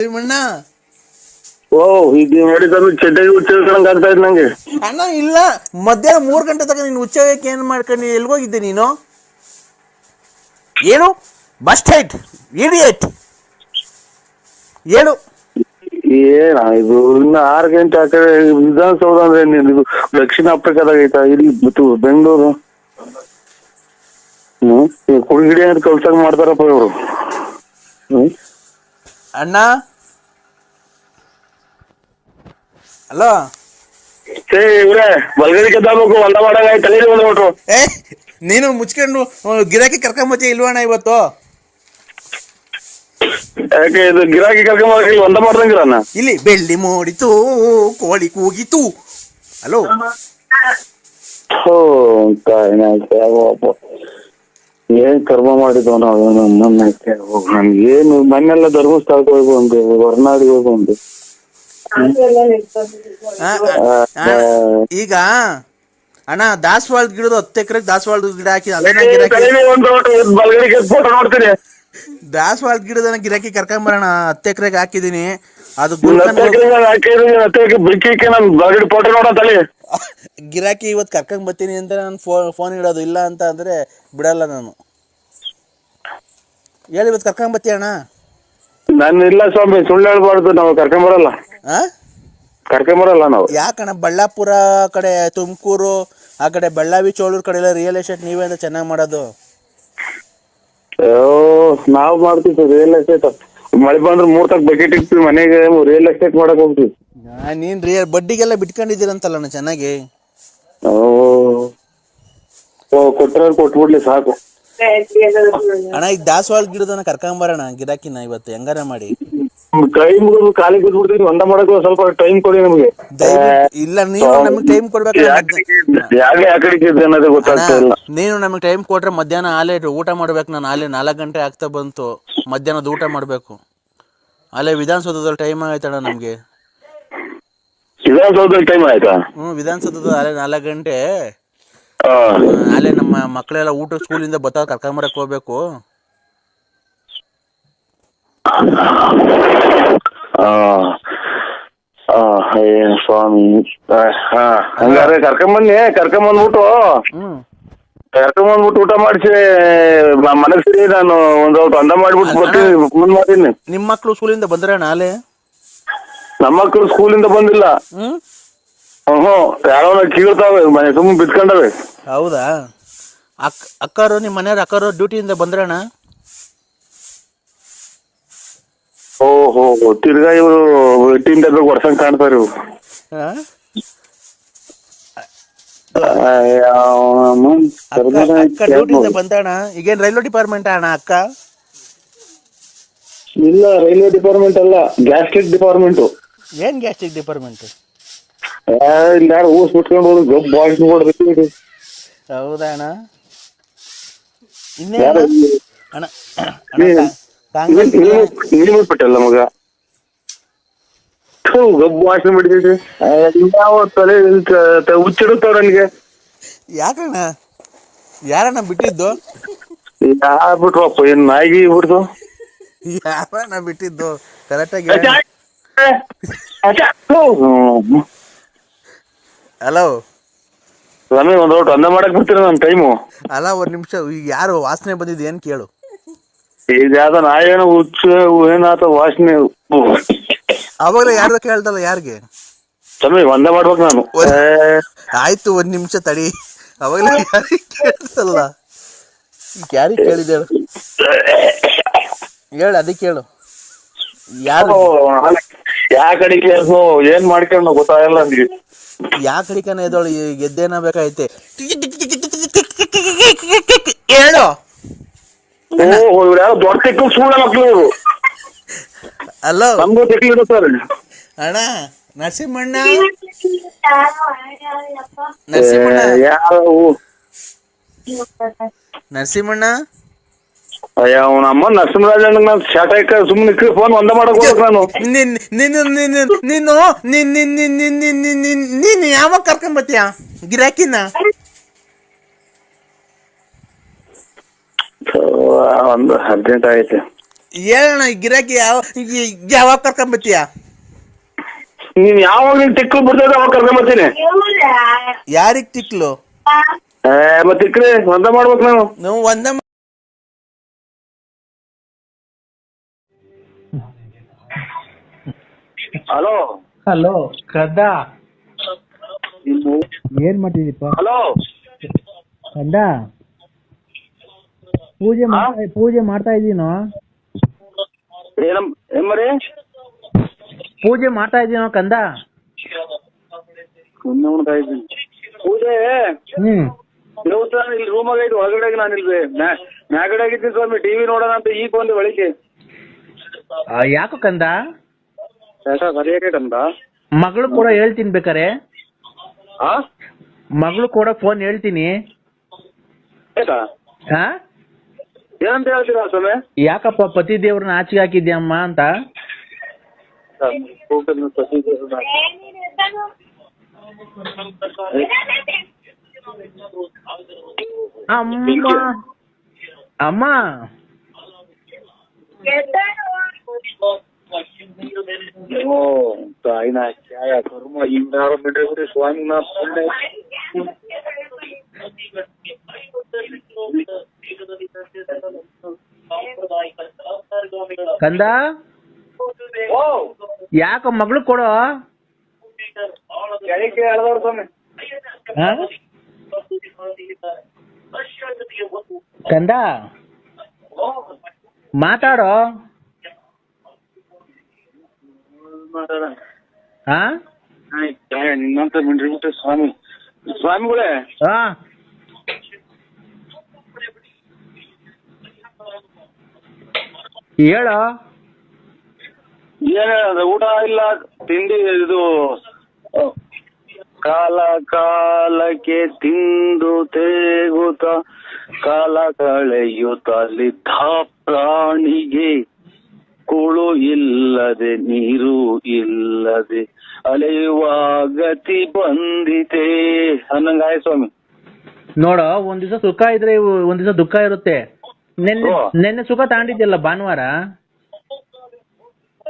ಭೀಮಣ್ಣ? ಓ ಈಗ ನೋಡಿದ್ರು ಚಡ್ಡಾಗಿ ಹುಚ್ಚಿಡ್ಕೊಂಡಂಗ್ ಆಗ್ತಾ ಇದ್ ನಂಗೆ. ಅಣ್ಣ ಇಲ್ಲ. ಮಧ್ಯಾಹ್ನ ಮೂರ್ ಗಂಟೆ ತನಕ ನೀನು ಉಚ್ಚಕ್ಕೆ ಏನು ಮಾಡ್ಕೊಂಡು? ಎಲ್ಗೋಗಿದ್ದೆ ನೀನು? ಏನು? ಬಸ್ ಸ್ಟ್ಯಾಂಡ್ ಇಡಿಯಟ್ ಹೇಳು ಏನ ಇದು ಇನ್ನ ಆರು ಗಂಟೆ ಆ ಕಡೆ ವಿಧಾನಸೌಧ ಅಂದ್ರೆ ಏನ್ ಇದು ದಕ್ಷಿಣ ಆಫ್ರಿಕಾದಾಗ ಐತಾ ಇಲ್ಲಿ ಮತ್ತು ಬೆಂಗಳೂರು. ಹ್ಮ್ ಕುಡಿಗಿಡಿ ಅಂತ ಕಲ್ಸಂಗ್ ಮಾಡ್ತಾರಪ್ಪ ಇವರು. ಹ್ಮ್. ಅಣ್ಣ? ಹಲೋ? ಏ ಇವ್ರೆ ಬಲ್ಗಡಿ ಕೆದ್ದಾಬೇಕು ಹೊಲ ಮಾಡಾಗ ತಲೆ ಬಂದ್ಬಿಟ್ರು ಏ ನೀನು ಮುಚ್ಕೊಂಡು ಗಿರಾಕಿ ಕರ್ಕೊಂಬತ್ತಿ ಇಲ್ವಣ್ಣ ಇವತ್ತು? ಯಾಕೆ ಇದು ಗಿರಾಕಿ ಒಂದ ಮಾಡ್ದಂಗಿರಣ್ಣ ಇಲ್ಲಿ ಬೆಳ್ಳಿ ಮೂಡಿತು ಕೋಳಿ ಕೂಗಿತು. ಹಲೋ? ಓ ಏನ್ ಕರ್ಮ ಮಾಡಿದ್ವು ನಾವು ಏನು ಮನೆಲ್ಲ ಧರ್ಮಸ್ಥಳಕ್ಕೆ ಹೋಗಿ ಬಂದೆ ಹೊರನಾಡಿಗೆ ಹೋಗಿ ಬಂದೆ ಆ, ಆ, ಈಗ ಅಣ್ಣ ದಾಸವಾಳದ ಗಿಡದ ಹತ್ತು ಎಕರೆ ದಾಸವಾಳದ ಗಿಡ ಹಾಕಿ ದಾಸವಾಳದ ಗಿಡದ ಗಿರಾಕಿ ಕರ್ಕೊಂಡ್ ಬರೋಣ. ಹತ್ತು ಎಕರೆ ಹಾಕಿದೀನಿ ಅದು ಗಿರಾಕಿ ಇವತ್ ಕರ್ಕೊಂಡ್ ಬರ್ತೀನಿ ಅಂತ ನಾನು ಫೋನ್ ಫೋನ್ ಇಡೋದು ಇಲ್ಲ ಅಂತ ಅಂದ್ರೆ ಬಿಡಲ್ಲ ನಾನು. ಹೇಳಿ ಇವತ್ ಕರ್ಕೊಂಡ್ ಬರ್ತೀಯ ಅಣ್ಣ ನಾನು ಇಲ್ಲ ಸ್ವಾಮಿ ಸುಳ್ಳು ಹೇಳ್ಬಾರ್ದು ನಾವು ಕರ್ಕೊಂಡ್ ಬರಲ್ಲ. ಆ? ಕರ್ಕೊಂಬರಲ್ಲ ನಾವು. ಯಾಕಣ್ಣ ಬಳ್ಳಾಪುರ ಕಡೆ ತುಮಕೂರು ಆ ಕಡೆ ಬಳ್ಳಾವಿ ಚೋಳೂರು ಕಡೆ ಎಲ್ಲ ರಿಯಲ್ ಎಸ್ಟೇಟ್ ನೀವೇ ಅಂತ ಚೆನ್ನಾಗಿ ಮಾಡೋದು? ಅಯ್ಯೋ ನಾವ್ ಮಾಡ್ತೀವಿ ಸರ್ ರಿಯಲ್ ಎಸ್ಟೇಟ್ ಮಳೆ ಬಂದ್ರೆ ಮೂರ್ ತಕ್ ಬಕೆಟ್ ಇಕ್ತೀವಿ ಮನೆಗೆ ರಿಯಲ್ ಎಸ್ಟೇಟ್ ಮಾಡಕ್ ಹೋಗ್ತೀವಿ. ಆ, ನೀನ್ ರಿಯಲ್ ಬಡ್ಡಿಗೆಲ್ಲ ಬಿಟ್ಕೊಂಡಿದ್ದೀರಂತಲ್ಲಣ್ಣ ಚೆನ್ನಾಗಿ? ಓ ಓ ಕೊಟ್ರೆ ಕೊಟ್ಬಿಡ್ಲಿ ಸಾಕು. ಅಣ್ಣ ಈಗ ದಾಸವಾಳ ಗಿಡದನ್ನ ಕರ್ಕೊಂಬರಣ ಗಿಡಕ್ಕಿನ ಇವತ್ತು ಹೆಂಗಾರ ಮಾಡಿ? ಕೈ ಮುಗಿದು ಕಾಲಿ ಬಿದ್ಬಿಡ್ತೀನಿ ಒಂದ ಮಾಡಕ್ ಸ್ವಲ್ಪ ಟೈಮ್ ಕೊಡಿ ನಮ್ಗೆ. ಇಲ್ಲ ನೀವು ನಮಗೆ ಟೈಮ್ ಕೊಡ್ಬೇಕು ಯಾಕೆ ಆ ಇದೆ ಅನ್ನೋದೇ ಗೊತ್ತಾಗ್ತಾ ಇಲ್ಲ. ನೀನು ನಮಗೆ ಟೈಮ್ ಕೊಟ್ರೆ ಮಧ್ಯಾಹ್ನ ಆಲೆ ಊಟ ಮಾಡ್ಬೇಕು ನಾನು ಆಲೆ ನಾಲ್ಕು ಗಂಟೆ ಆಗ್ತಾ ಬಂತು ಮಧ್ಯಾಹ್ನದ ಊಟ ಮಾಡ್ಬೇಕು. ಅಲ್ಲೇ ವಿಧಾನಸೌಧದಲ್ಲಿ ಟೈಮ್ ಆಯ್ತಣ್ಣ ನಮ್ಗೆ. ವಿಧಾನಸೌಧದಲ್ಲಿ ಟೈಮ್ ಆಯ್ತಾ? ಹ್ಮ್ ವಿಧಾನಸೌಧದ ಅಲ್ಲೇ ನಾಲ್ಕು ಗಂಟೆ. ಅಲ್ಲೇ ನಮ್ಮ ಮಕ್ಕಳೆಲ್ಲ ಊಟ ಸ್ಕೂಲಿಂದ ಇಂದ ಬತ್ತ ಹೋಗ್ಬೇಕು. ಆ, ಆ, ಅಯ್ಯ ಸ್ವಾಮಿ ಹಂಗಾರೆ ಕರ್ಕೊಂಡ್ ಬಂದ್ಬಿಟ್ಟು. ಹ್ಞೂ ಕರ್ಕೊಂಬಂದ್ಬಿಟ್ಟು ಊಟ ಮಾಡಿಸಿ ಮನಗ್ ಸರಿ ನಾನು ಒಂದ್ ಸ್ವಲ್ಪ ಅಂದ ಮಾಡ್ಬಿಟ್ಟು ಬರ್ತೀನಿ ಫೋನ್ ಮಾಡ್ತೀನಿ. ನಿಮ್ಮ ಮಕ್ಕಳು ಸ್ಕೂಲಿಂದ ಬಂದ್ರೆ ನಾಳೆ ನಮ್ಮ ಮಕ್ಕಳು ಸ್ಕೂಲಿಂದ ಬಂದಿಲ್ಲ. ಹ್ಞೂ ಯಾರೋ ಕೀಳ್ತಾವೆ ಮನೆ ಸುಮ್ಮನೆ ಬಿತ್ಕೊಂಡವೆ. ಹೌದಾ? ಅಕ್ ಅಕ್ಕರು ನಿಮ್ಮ ಮನೆಯವ್ರ ಅಕ್ಕರು ಡ್ಯೂಟಿಯಿಂದ ಬಂದ್ರಣ್ಣ ಓಹೋ ತಿರ್ಗಾ ಇವರು ಎಟ್ಟಿಂದ ಹೊಡ್ಸಂಗ್ ಕಾಣ್ತಾರೆ ಇವ್ರು. ಆ? ಅಕ್ಕ ಅಕ್ಕ ಡ್ಯೂಟಿಯಿಂದ ಬಂದಣ್ಣ ಈಗೇನು ರೈಲ್ವೆ ಡಿಪಾರ್ಟ್ಮೆಂಟ್ ಅಣ್ಣ ಅಕ್ಕ? ಇಲ್ಲ ರೈಲ್ವೆ ಡಿಪಾರ್ಟ್ಮೆಂಟ್ ಅಲ್ಲ ಗ್ಯಾಸ್ಟ್ರಿಕ್ ಡಿಪಾರ್ಟ್ಮೆಂಟ್. ಏನು ಗ್ಯಾಸ್ಟ್ರಿಕ್ ಡಿಪಾರ್ಟ್ಮೆಂಟ್? ಇಲ್ಲಿ ಯಾರು ಊಸ್ ಬಿಟ್ಕೊಂಡು ಹೋದ್ರು ಗಬ್ ಬಾಯ್ಸ್ ನೋಡ್ಬೇಕು ಹೌದಾ ಅಣ್ಣ ಇನ್ನೇ ಯಾರು? ಅಣ್ಣ ಅಣ್ಣ ಕಾಂಗ್ರೆಸ್ ನೀನು ಬಿಟ್ಬಿಟ್ಟಲ್ಲ ಮಗ? ಗಬ್ ವಾಸನೆ ಯಾವ ತಲೆ ಹುಚ್ಚಿಡುತ್ತವ್ರ ನನಗೆ. ಯಾಕಣ್ಣ? ಯಾರಣ್ಣ ಬಿಟ್ಟಿದ್ದು? ಯಾರ್ಬಿಟ್ರಪ್ಪ ಏನ್ ನಾಯಿಗೆ ಬಿಡ್ತು? ಯಾರಣ್ಣ ಬಿಟ್ಟಿದ್ದು? ಕರೆಕ್ಟಾಗಿ ಹಲೋ ಸ್ವಾಮಿ ಒಂದ್ ಅಂದ ಮಾಡಕ್ ಬರ್ತೀರಾ ನನ್ ಟೈಮು ಅಲ್ಲ ಒಂದು ನಿಮಿಷ ಈಗ ಯಾರು ವಾಸನೆ ಬಂದಿದ್ದು ಏನು ಕೇಳು. ಈಗ ನಾ ನಾಯೇನೋ ಹುಚ್ಚು ಏನಾತ ವಾಸನೆ. ಅವಾಗಲೇ ಯಾರು ಕೇಳ್ದಲ್ಲ ಯಾರಿಗೆ? ಸ್ವಾಮಿ ಒಂದ ಮಾಡ್ಬೇಕು ನಾನು. ಒಂದ್- ಆಯ್ತು ಒಂದ್ ನಿಮಿಷ ತಡಿ. ಅವಾಗಲೇ ಯಾರಿಗೆ ಕೇಳ್ದಲ್ಲ? ಯಾರಿಗೆ ಕೇಳಿದೆ ಹೇಳು. ಹೇಳು ಅದಕ್ಕೆ ಹೇಳು ಯಾರು? ಯಾ ಕಡೆ ಕೇಳ್ಸು ಏನ್ ಮಾಡ್ಕೊಂಡು ಗೊತ್ತಾಗಲ್ಲ ನನಗೆ ಯಾ ಕಡಿಕನ ಎದ್ದಳು? ಗೆದ್ದೇನ ಬೇಕಾಯ್ತೆ ಹೇಳು. ಅಲ್ಲ ಅಣ್ಣ ನರಸಿಂಹಣ್ಣ. ನರಸಿಂಹಣ್ಣ. ನರಸಿಂಹಣ್ಣ. ಅಯ್ಯೋ ಅವ್ನ ಅಮ್ಮ ನರಸಿಂಹರಾಜಣ್ಣ ನಾನು ಶಾಟಾಕ ಸುಮ್ಮನೆ ಫೋನ್ ಒಂದ ಮಾಡಕ್ ಹೋಗ್ಬೇಕು ನಾನು ನಿನ್ ನಿನ್ನ ನಿನ್ನ ನೀನು ನಿನ್ ನಿನ್ ನಿನ್ ನಿನ್ ನಿನ್ ನಿನ್ ನಿನ್ ನೀನ್ ಯಾವಾಗ ಕರ್ಕೊಂಡ್ ಬರ್ತೀಯ ಗಿರಾಕಿನ ಒಂದು ಅರ್ಜೆಂಟ್ ಆಗೈತೆ ಹೇಳಣ್ಣ ಗಿರಾಕಿ ಯಾವ ಯಾವಾಗ ಕರ್ಕೊಂಡ್ ಬರ್ತೀಯ ನೀನ್ ಯಾವಾಗ ನೀನ್ ಟಿಕ್ಲು ಬಿಡ್ತದ ಅವಾಗ ಕರ್ಕೊಂಡ್ ಬರ್ತೀನಿ ಯಾರಿಗ್ ತಿಕ್ಕಲು ಏ ಮತ್ತೆ ಇಕ್ರಿ ಒಂದ ಮಾಡ್ಬೇಕು ನಾನು ನಾವು ಒಂದ ಹಲೋ ಹಲೋ ಕದ ಏನ್ ಮಾಡ್ತಿದ್ದೀಪ ಹಲೋ ಕಂದ ಪೂಜೆ ಮಾಡ್ತಾ ಪೂಜೆ ಮಾಡ್ತಾ ಇದೀನೋ ಏನಮ್ ಏಮರಿ ಪೂಜೆ ಮಾಡ್ತಾ ಇದೀನೋ ಕಂದ? ಕಾಯ್ತೀನಿ ಪೂಜೆ ಹ್ಮ್. ದೇವತ ಇಲ್ಲಿ ರೂಮಾಗ ಐತಿ ಹೊರಗಡೆ ನಾನು ಇಲ್ಲಿ ಮ್ಯಾಗಡೆ ಆಗಿದ್ದೀನಿ ಸ್ವಾಮಿ ಟಿವಿ ನೋಡೋಣ ಅಂತ ಈಗ ಬಂದು ಬೆಳಿಗ್ಗೆ ಆ, ಯಾಕೋ ಕಂದ? ಮಗಳು ಕೂಡ ಹೇಳ್ತೀನಿ ಬೇಕಾರೆ. ಆ? ಮಗಳು ಕೂಡ ಫೋನ್ ಹೇಳ್ತೀನಿ. ಆಯ್ತಾ? ಹಾ? ಏನಂತ ಹೇಳ್ತೀರಾ ಸ್ವಾಮಿ? ಯಾಕಪ್ಪ ಪತಿ ದೇವ್ರನ್ನ ಆಚೆಗೆ ಹಾಕಿದ್ಯಮ್ಮ ಅಂತ? ಅಮ್ಮ. ಅಮ್ಮ. ಕಂದ? ಓ. ಯಾಕ ಮಗಳು ಕೊಡು? ಸ್ವಾಮಿ. ಕಂದ? ಮಾತಾಡೋ ಮಾತಾಡ ಹಾ ಕ್ಯಾಯ ನಿನ್ನಂತ ಮಿಂಡ್ರಿ ಸ್ವಾಮಿ. ಸ್ವಾಮಿಗಳೇ. ಹೇಳೋ. ಏನ ಊಟ ಇಲ್ಲ. ತಿಂಡಿ ಇದು ಕಾಲ ಕಾಲಕ್ಕೆ ತಿಂದು ತೇಗುತ್ತ ಕಾಲ ಕಳೆಯುತ್ತಲಿದ್ದ ಪ್ರಾಣಿಗೆ ಕುಳು ಇಲ್ಲದೆ ನೀರು ಇಲ್ಲದೆ ಅಲೆಯುವ ಗತಿ ಬಂದಿತೆ. ಅನ್ನಂಗಾಯ ಸ್ವಾಮಿ. ನೋಡ ಒಂದ್ ದಿವಸ ಸುಖ ಇದ್ರೆ ಒಂದ್ ದಿವಸ ದುಃಖ ಇರುತ್ತೆ. ನಿನ್ನೆ ನಿನ್ನೆ ಸುಖ ತಾಂಡಿದ್ಯಲ್ಲ ಭಾನುವಾರ?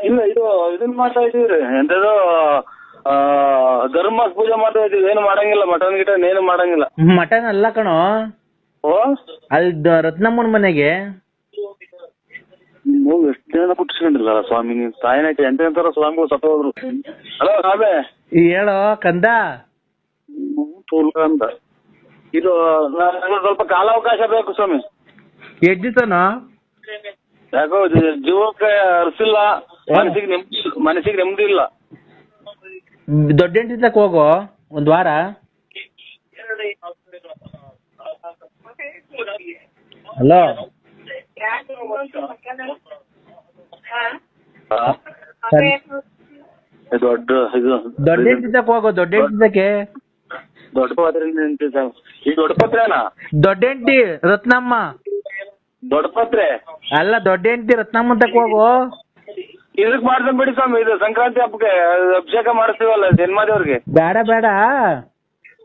ಇಲ್ಲ ಇದು ಇದನ್ನ ಮಾಡ್ತಾ ಇದೀವ್ರಿ ಎಂತದು ಧರ್ಮ ಪೂಜೆ ಮಾಡ್ತಾ ಇದೀವಿ ಏನು ಮಾಡಂಗಿಲ್ಲ ಮಟನ್ ಗಿಟನ್ ಏನು ಮಾಡಂಗಿಲ್ಲ. ಮಟನ್ ಅಲ್ಲ ಕಣೋ. ಅಲ್ಲಿ ರತ್ನಮ್ಮನ ಮನೆಗೆ. ನೀವು ಎಷ್ಟು ಜನ ಕುಟ್ಟಿಸ್ಕೊಂಡಿಲ್ಲ ಸ್ವಾಮಿ? ನೀನ್ ತಾಯಿನಾಯ್ತು ಎಂತ ಎಂತಾರ ಸ್ವಾಮಿಗಳು ಸತ್ತ ಹೋದ್ರು ಹಲೋ ರಾಬೆ ಹೇಳೋ ಕಂದ? ಅಂತ ಇದು ನನಗೆ ಸ್ವಲ್ಪ ಕಾಲಾವಕಾಶ ಬೇಕು ಸ್ವಾಮಿ. ದಿವಸನೋ ಯಾಕೋ ಜೀವಕ್ಕೆ ಅರ್ಸಿಲ್ಲ. ಮನಸ್ಸಿಗೆ ನೆಮ್ಮದಿ ಮನಸ್ಸಿಗೆ ನೆಮ್ಮದಿ ಇಲ್ಲ. ದೊಡ್ಡ ಹೆಂಡತಿ ಹೋಗೋ ಒಂದ್ ವಾರ. ಹಲೋ? ದೊಡ್ಡ ಇದು ದೊಡ್ಡ ಹೆಂಡತಿ ಹೋಗೋ ದೊಡ್ಡ ದೊಡ್ಡ ಪಾತ್ರೆ ಈ ದೊಡ್ಡ ಪತ್ರೆನಾ? ದೊಡ್ಡ ರತ್ನಮ್ಮ. ದೊಡ್ಡಪತ್ರೆ ಅಲ್ಲ ದೊಡ್ಡ ಹೆಂಡತಿ ರತ್ನಮ್ಮ ತಕ ಹೋಗು. ಇದಕ್ ಮಾಡ್ತಾನೆ ಬಿಡಿ ಸ್ವಾಮಿ ಇದು ಸಂಕ್ರಾಂತಿ ಹಬ್ಬಕ್ಕೆ ಅಭಿಷೇಕ ಮಾಡಿಸ್ತೀವಲ್ಲ ಜನ್ಮದೇವ್ರಿಗೆ. ಬೇಡ ಬೇಡ.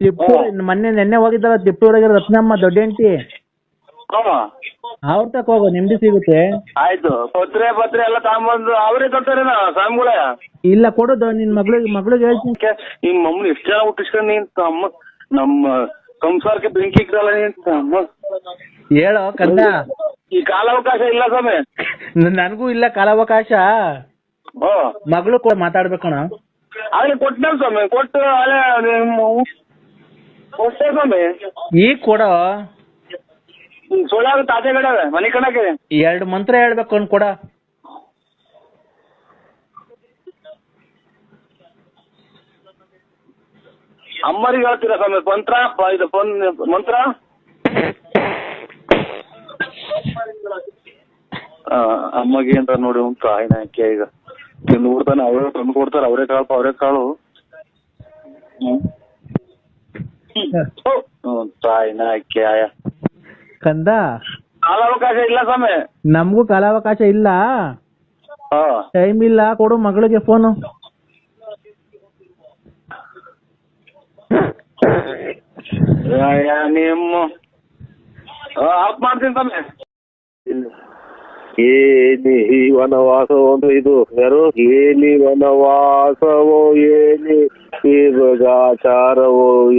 ತಿಪ್ಪೂರ್ ಮೊನ್ನೆ ನೆನ್ನೆ ಹೋಗಿದ್ದಲ್ಲ ತಿಪ್ಪೂರಾಗಿರೋ ರತ್ನಮ್ಮ ದೊಡ್ಡ ಹೆಂಡತಿ ಹ್ಮ್ ಅವ್ರ ತಕ ಹೋಗೋ ನಿಮ್ದು ಸಿಗುತ್ತೆ. ಆಯ್ತು. ಪತ್ರೆ ಪತ್ರೆ ಎಲ್ಲ ತಗೊಂಬಂದು ಅವರೇ ಕೊಡ್ತಾರೇನ ಸ್ವಾಮಿಗಳೇ ಇಲ್ಲ ಕೊಡೋದು. ನಿನ್ ಮಗಳಿಗೆ ಮಗಳಿಗೆ ಹೇಳ್ತೀನಿ. ನಿಮ್ ಮಮ್ಮನ ಎಷ್ಟು ಜನ ಹುಟ್ಟಿಸ್ಕೊಂಡು ನೀನ್ ತಮ್ಮ ನಮ್ಮ ಸಂಸಾರಕ್ಕೆ ಬೆಂಕಿ ಇಕ್ಕಲ್ಲ ನೀನ್ ಅಮ್ಮ ಹೇಳೋ ಕಂದ. ಈ ಕಾಲಾವಕಾಶ ಇಲ್ಲ ಸ್ವಾಮಿ. ನ- ನನಗೂ ಇಲ್ಲ ಕಾಲಾವಕಾಶ. ಓ. ಮಗಳು ಕೂಡ ಮಾತಾಡ್ಬೇಕಣ ಅಲ್ಲಿ ಕೊಟ್ಟನ ಸ್ವಾಮಿ. ಕೊಟ್ಟು ಅಲ್ಲೇ ನಿಮ್ಮ ಕೊಟ್ಟೆ ಸ್ವಾಮಿ. ಈಗ ಕೊಡೋ. ಸೊಳ್ಳೆ ತಾಜೆ ಕಡೆ ಮನೆ ಕಣಕ್ಕೆ. ಎರಡು ಮಂತ್ರ ಹೇಳ್ಬೇಕು ಅನ್ ಕೊಡ. ಅಮ್ಮರಿಗೆ ಹೇಳ್ತೀರಾ ಸ್ವಾಮಿ ಮಂತ್ರ ಪ- ಇದು ಪೊನ್ ಮಂತ್ರ? ಆ, ಅಮ್ಮಗೆ ಅಂತ ನೋಡಿ ಒಂದು ಹಾಕಿ ಈಗ. ತಿಂದು ಕೊಡ್ತಾನೆ ಅವರೇ ತಂದು ಕೊಡ್ತಾರೆ ಅವರೇ ಕಾಳು ಅವರೇ ಕಾಳು. ಹ್ಮ್. ಹ್ಮ್, ತಾಯಿನ ಅಕ್ಕಿ ಆಯ. ಕಂದ? ಕಾಲಾವಕಾಶ ಇಲ್ಲ ಸ್ವಾಮಿ. ನಮಗೂ ಕಾಲಾವಕಾಶ ಇಲ್ಲ. ಹಾ. ಟೈಮ್ ಇಲ್ಲ ಕೊಡು ಮಗಳಿಗೆ ಫೋನು ನಿಮ್ಮ ಆಫ್ ಮಾಡ್ತೀನಿ ಸ್ವಾಮಿ. ಏನಿ ವನವಾಸವೊಂದು ಇದು ಯಾರು? ಏನಿ ವನವಾಸವೋ ಏನಿ ಈ ಮೃಗಾಚಾರವೋ